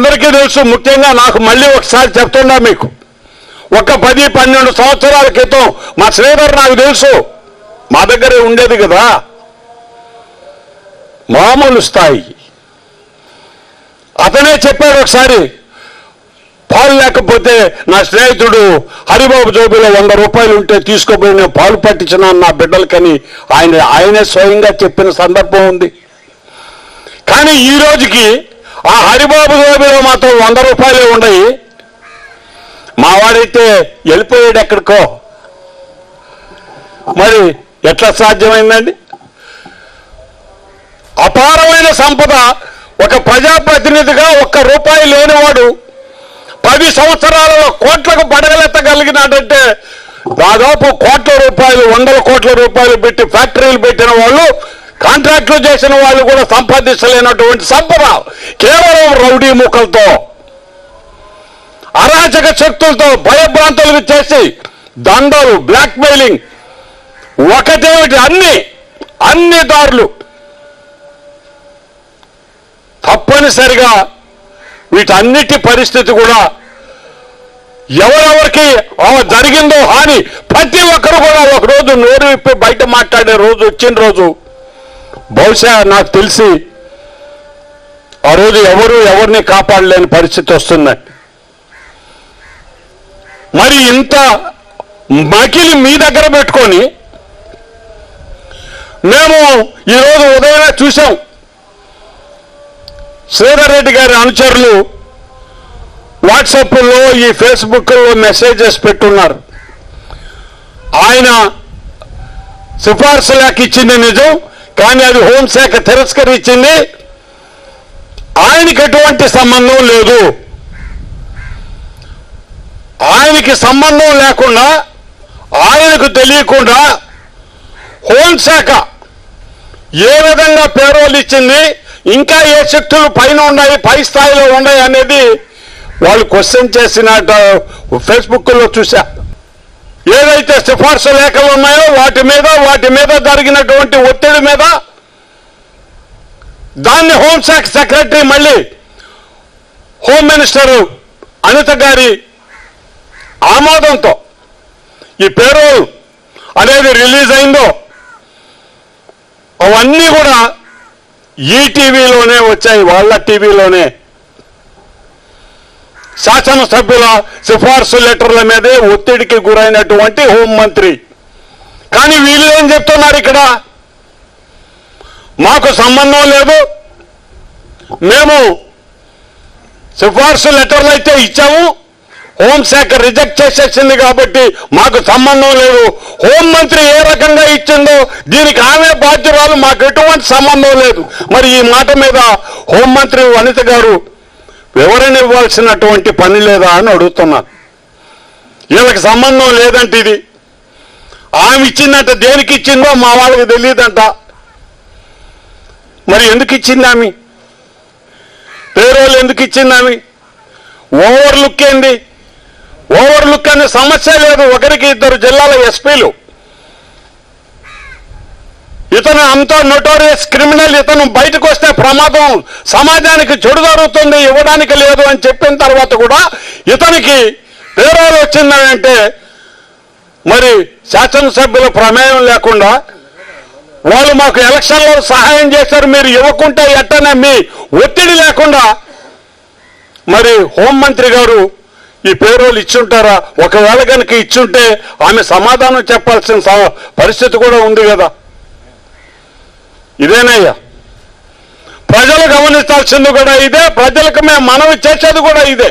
అందరికీ తెలుసు ముఖ్యంగా నాకు మళ్ళీ ఒకసారి చెప్తున్నా మీకు. ఒక పది పన్నెండు సంవత్సరాల క్రితం మా శ్రీధర్ నాకు తెలుసు. మా దగ్గరే ఉండేది కదా. మామూలు స్థాయి. అతనే చెప్పాడు ఒకసారి పాలు లేకపోతే నా స్నేహితుడు హరిబాబు జోబీలో వంద రూపాయలు ఉంటే తీసుకోబోయి నేను పాలు పట్టించిన నా బిడ్డలకని ఆయన ఆయనే స్వయంగా చెప్పిన సందర్భం ఉంది. కానీ ఈ రోజుకి ఆ హరిబాబు జోబిలో మాత్రం వంద రూపాయలే ఉండయి మావాడైతే వెళ్ళిపోయాడు ఎక్కడికో. మరి ఎట్లా సాధ్యమైందండి? అపారమైన సంపద. ఒక ప్రజాప్రతినిధిగా ఒక్క రూపాయి లేనివాడు పది సంవత్సరాలలో కోట్లకు పడగలెత్తగలిగినాడంటే దాదాపు కోట్ల రూపాయలు వందల కోట్ల రూపాయలు పెట్టి ఫ్యాక్టరీలు పెట్టిన వాళ్ళు కాంట్రాక్టులు చేసిన వాళ్ళు కూడా సంపాదించలేనటువంటి సంపద కేవలం రౌడీ ముక్కలతో అరాచక శక్తులతో భయభ్రాంతులకు చేసి దండలు బ్లాక్మెయిలింగ్ ఒకటేమిటి అన్ని అన్ని దారులు. తప్పనిసరిగా వీటన్నిటి పరిస్థితి కూడా ఎవరెవరికి జరిగిందో హాని ప్రతి ఒక్కరు కూడా ఒకరోజు నోరు విప్పి బయట మాట్లాడే రోజు వచ్చిన రోజు బహుశా నాకు తెలిసి ఆ రోజు ఎవరు ఎవరిని కాపాడలేని పరిస్థితి వస్తుంది. మరి ఇంత మకిలి మీ దగ్గర పెట్టుకొని మేము ఈరోజు ఉదయం చూసాం శ్రీధర్ రెడ్డి గారి అనుచరులు వాట్సాప్లో ఈ ఫేస్బుక్లో మెసేజెస్ పెట్టున్నారు. ఆయన సిఫార్సు లేక ఇచ్చింది నిజం కానీ అది హోంశాఖ తిరస్కరించింది. ఆయనకి ఎటువంటి సంబంధం లేదు. ఆయనకి సంబంధం లేకుండా ఆయనకు తెలియకుండా హోంశాఖ ఏ విధంగా పేరోలు ఇచ్చింది ఇంకా ఏ శక్తులు పైన ఉన్నాయి పై స్థాయిలో ఉన్నాయి అనేది వాళ్ళు క్వశ్చన్ చేసిన ఫేస్బుక్లో చూసా ఏదైతే సిఫార్సు లేఖలు ఉన్నాయో వాటి మీద వాటి మీద జరిగినటువంటి ఒత్తిడి మీద దాన్ని హోంశాఖ సెక్రటరీ మళ్ళీ హోమ్ మినిస్టర్ అనిత గారి ఆమోదంతో ఈ పేరోల్ అనేది రిలీజ్ అయిందో అవన్నీ కూడా ఈ టీవీలోనే వచ్చాయి వాళ్ళ టీవీలోనే శాసనసభ్యుల సిఫార్సు లెటర్ల మీదే ఒత్తిడికి గురైనటువంటి హోంమంత్రి. కానీ వీళ్ళు ఏం చెప్తున్నారు ఇక్కడ? మాకు సంబంధం లేదు. మేము సిఫార్సు లెటర్లు అయితే ఇచ్చాము. హోంశాఖ రిజెక్ట్ చేసేసింది కాబట్టి మాకు సంబంధం లేదు. హోంమంత్రి ఏ రకంగా ఇచ్చిందో దీనికి ఆమె బాధ్యురాలు మాకు ఎటువంటి సంబంధం లేదు. మరి ఈ మాట మీద హోంమంత్రి వనిత గారు వివరణ ఇవ్వాల్సినటువంటి పని లేదా అని అడుగుతున్నాను వీళ్ళకి సంబంధం లేదంట ఇది. ఆమె ఇచ్చిందంట దేనికి ఇచ్చిందో మా వాళ్ళకి తెలియదంట. మరి ఎందుకు ఇచ్చింది ఆమె? పేరోళ్ళు ఎందుకు ఇచ్చింది ఆమె? ఓవర్లుక్ ఏంది? ఓవర్లుక్ అనే సమస్య లేదు. ఒకరికి ఇద్దరు జిల్లాల ఎస్పీలు. ఇతను అంతా నోటోరియస్ క్రిమినల్ ఇతను బయటకు వస్తే ప్రమాదం సమాజానికి చెడు జరుగుతుంది ఇవ్వడానికి లేదు అని చెప్పిన తర్వాత కూడా ఇతనికి పేరోలు వచ్చిందంటే మరి శాసనసభ్యుల ప్రమేయం లేకుండా వాళ్ళు మాకు ఎలక్షన్లో సహాయం చేశారు మీరు ఇవ్వకుంటే ఎట్టనే మీ ఒత్తిడి లేకుండా మరి హోంమంత్రి గారు ఈ పేరోలు ఇచ్చుంటారా? ఒకవేళ కనుక ఇచ్చుంటే ఆమె సమాధానం చెప్పాల్సిన స- పరిస్థితి కూడా ఉంది కదా. ఇదేనయ్యా. ప్రజలు గమనించాల్సింది కూడా ఇదే ప్రజలకు మేము మనవి చేసేది కూడా ఇదే.